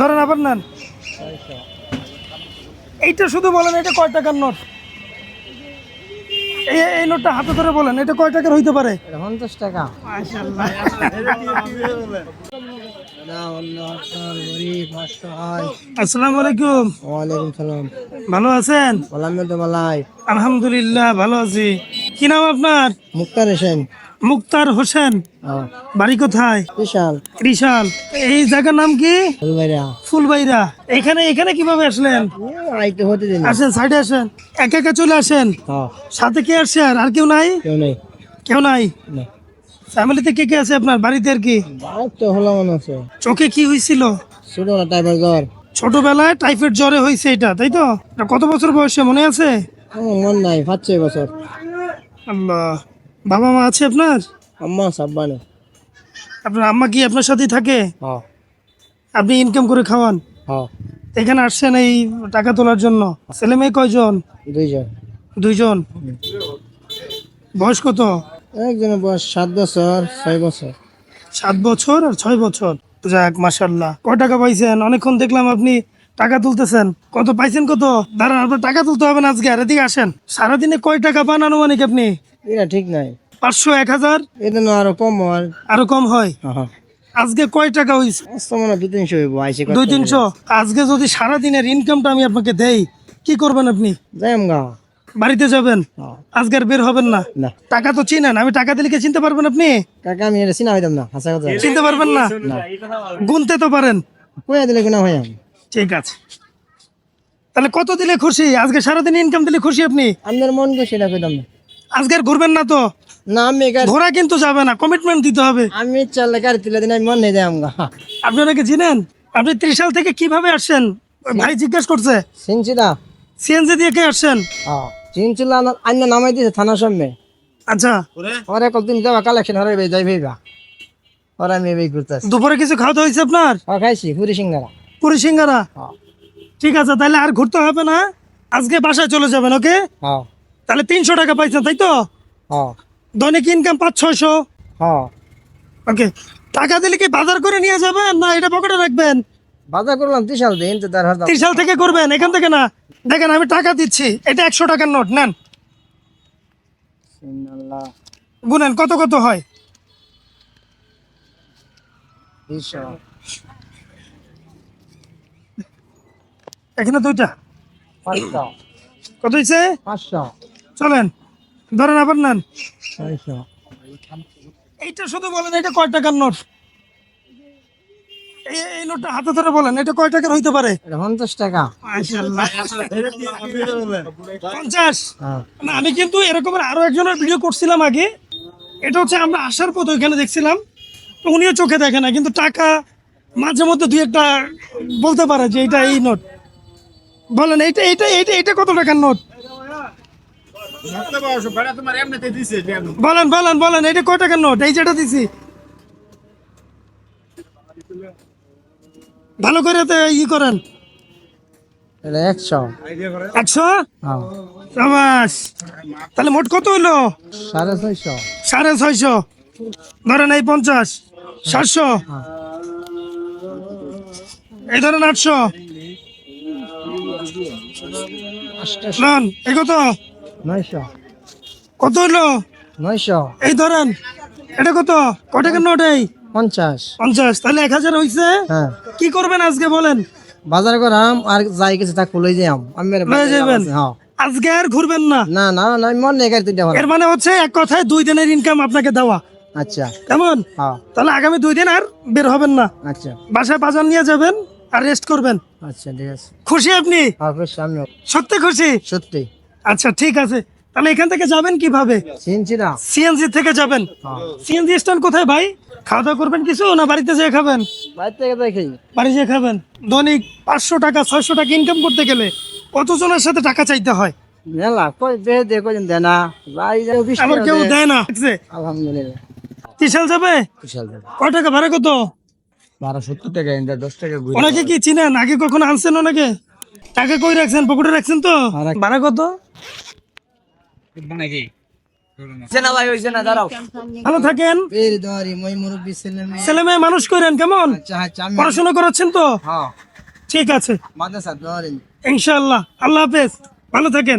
ধরেন আবার নেন। এইটা শুধু বলেন এটা কয় টাকার নোট? এই এই নোটটা হাতে ধরে বলেন এটা কয় টাকার হইতে পারে? পঞ্চাশ টাকা। আসসালামু আলাইকুম। ওয়ালাইকুম সালাম। ভালো আছেন? বললাম তো মালাই আলহামদুলিল্লাহ ভালো আছি। কি নাম আপনার? মুক্তার হোসেন। মুক্তার হোসেন বাড়ি কোথায়? বিশাল। ত্রিশাল এই জায়গার নাম কি? ফুলবাইরা। এখানে এখানে কীভাবে আসলেন? আসেন সাইডে আসেন। একা একা চলে আসেন? হ্যাঁ। সাথে কে আসছে আর? আর কেউ নাই? কেউ নেই। কেউ নাই? ফ্যামিলিতে কে কে আছে আপনার? বাড়িতে আর কি? হলো মনে আছে। চোখে কি হয়েছিল ছোটবেলায় টাইফয়েড জ্বরে হয়েছে এটা তাই তো? কত বছর বয়সে মনে আছে? মন নাই পাঁচ ছয় বছর। আল্লাহ। বাবা মা আছে আপনার? আম্মা সাব্বানে। আপনার আম্মা কি আপনার সাথেই থাকে? হ্যাঁ। আপনি ইনকাম করে খাওয়ান? হ্যাঁ। এখানে আসছেন এই টাকা তোলার জন্য। ছেলে মেয়ে কয়জন? দুইজন। দুইজন। বয়স কত? একজনের বয়স সাত বছর ছয় বছর। সাত বছর আর ছয় বছর। যাক মাসাল্লাহ কয় টাকা পাইছেন? অনেকক্ষণ দেখলাম আপনি টাকা তুলতেছেন। কত পাইছেন কত? দাঁড়ান আপনার টাকা তুলতে হবে না আজকে। আর এদিকে আসেন। সারাদিনে কয় টাকা পান আনুমানিক আপনি? এটা ঠিক নাই। পাঁচশো এক হাজার? এটা আরও কম আর আরও কম হয়? হ্যাঁ। আজকে কয় টাকা হয়েছে দুই তিনশো দুই তিনশো? আজকে যদি সারাদিনের ইনকামটা আমি আপনাকে দেই কি করবেন আপনি? বাড়িতে যাবেন? হ্যাঁ। আজকে আর বের হবেন না? টাকা তো চিনেন আমি টাকা দিলে কি চিনতে পারবেন আপনি? কাকা আমি এটা চিনা হইতাম না চিনতে পারবেন না? গুনতে তো পারেন। কইয়া দিলে কিনা হইয়াম ঠিক আছে। তাহলে কত দিলে খুশি? আজকে সারাদিন ইনকাম দিলে খুশি আপনি? আপনার মন কে সেটা কইতাম না। আজকে আর ঘুরবেন না তো? না আমি ঘোরা কিন্তু যাবে না কমিটমেন্ট দিতে হবে। আমি চালে গাড়ি তুলে দিন আমি মন নেই যাই আমগা। আপনি ওনাকে চিনেন? আপনি ত্রিশাল থেকে কীভাবে আসছেন? ভাই জিজ্ঞেস করছে। চিনছিলা সিএনজি দিয়ে কে আসছেন? হ্যাঁ চিনছিলা নামাই দিছে থানার সামনে। আচ্ছা। ওরে? কতদিন যাবা কালেকশন হরে যাই ভাইবা ওরা আমি এই করতে দুপুরে কিছু খাওয়া হয়েছে আপনার? খাইছি পুরি সিঙ্গারা। পুরি সিঙ্গারা? ঠিক আছে তাহলে আর ঘুরতে হবে না আজকে বাসায় চলে যাবেন ওকে? হ্যাঁ তাহলে তিনশো টাকা পাইছেন তাই তো? হ্যাঁ। দৈনিক ইনকাম পাঁচ ছয়শো? হ্যাঁ। ওকে টাকা দিলে কি বাজার করে নিয়ে যাবেন না এটা পকেটে রাখবেন? বাজার করলাম ত্রিশাল দিন ত্রিশাল থেকে করবেন এখান থেকে না। দেখেন আমি টাকা দিচ্ছি এটা একশো টাকার নোট নেন। গুনেন কত কত হয়? এখানে দুইটা। কত হয়েছে পাঁচশো। চলেন ধরেন আবার নেন। এইটা শুধু বলেন এটা কয় টাকার নোট? এই এই নোটটা হাতে ধরে বলেন এটা কয় টাকার হইতে পারে? পঞ্চাশ টাকা। পঞ্চাশ? হ্যাঁ। না আমি কিন্তু এরকমের আরও একজনের ভিডিও করছিলাম আগে। এটা হচ্ছে আমরা আসার পথ ওইখানে দেখছিলাম। তো উনিও চোখে দেখে না কিন্তু টাকা মাঝে মধ্যে দুই একটা বলতে পারে যে এটা এই নোট। বলেন এইটা এইটা এইটা এটা কত টাকার নোট? বলেন বলেন বলেন এটা কয় টাকার নোট? এই যেটা দিছি। ভালো করে তো ই করেন। এটা একশো। একশো? হ্যাঁ। সাবাস। তাহলে মোট কত হইল? সাড়ে ছয়শো। সাড়ে ছয়শো। ধরেন এই পঞ্চাশ। সাতশো। এই ধরেন আটশো। আটশো। নন এই কত? নয়শো। কত হইল নয়শো। এই ধরেন এটা কত? ক টাকার নোট এই? পঞ্চাশ। পঞ্চাশ। তাহলে এক হাজার হইছে? হ্যাঁ। কি করবেন আজকে বলেন? বাজার করাম আর যাই কিছু তা খুলে যাম আমি। লয়ে যাবেন? হ্যাঁ। আজকে আর ঘুরবেন না? না না না মন নেই এর মানে হচ্ছে এক কথায় দুই দিনের ইনকাম আপনাকে দেওয়া। আচ্ছা। কেমন? হ্যাঁ। তাহলে আগামী দুই দিন আর বের হবেন না। আচ্ছা। বাসায় বাজার নিয়ে যাবেন আর রেস্ট করবেন। আচ্ছা ঠিক আছে। খুশি আপনি? সত্যি খুশি? সত্যি। আচ্ছা ঠিক আছে। তাহলে এখান থেকে যাবেন কীভাবে? না। সিএনজি থেকে যাবেন। হ্যাঁ। সিএনজি স্ট্যান্ড কোথায় ভাই? খাওয়া দাওয়া করবেন কিছু না বাড়িতে যেয়ে খাবেন? বাড়ি যেয়ে খাবেন। দৈনিক পাঁচশো টাকা ছয়শো টাকা ইনকাম করতে গেলে কতজনের সাথে টাকা চাইতে হয়? মেলা কই দে দে কই দে না? ভাই কেউ দেয় না। আলহামদুলিল্লাহ। যাবে? কয় টাকা ভাড়া কত? বারো সত্তর টাকা দশ কি চিনেন? আগে কখনো আনছেন ওনাকে টাকা কই রাখছেন? পকেটে রাখছেন তো? ভাড়া কত? নাকি? না ভাই হইছে না দাঁড়াও। ভালো থাকেন। বের দরি মই মুরব্বি ছেলে মেয়ে। মানুষ করেন কেমন? আচ্ছা আচ্ছা আমি পড়াশোনা করাচ্ছেন তো? হ্যাঁ। ঠিক আছে। মাদ্রাসা ইনশাআল্লাহ। আল্লাহ হাফেজ। ভালো থাকেন।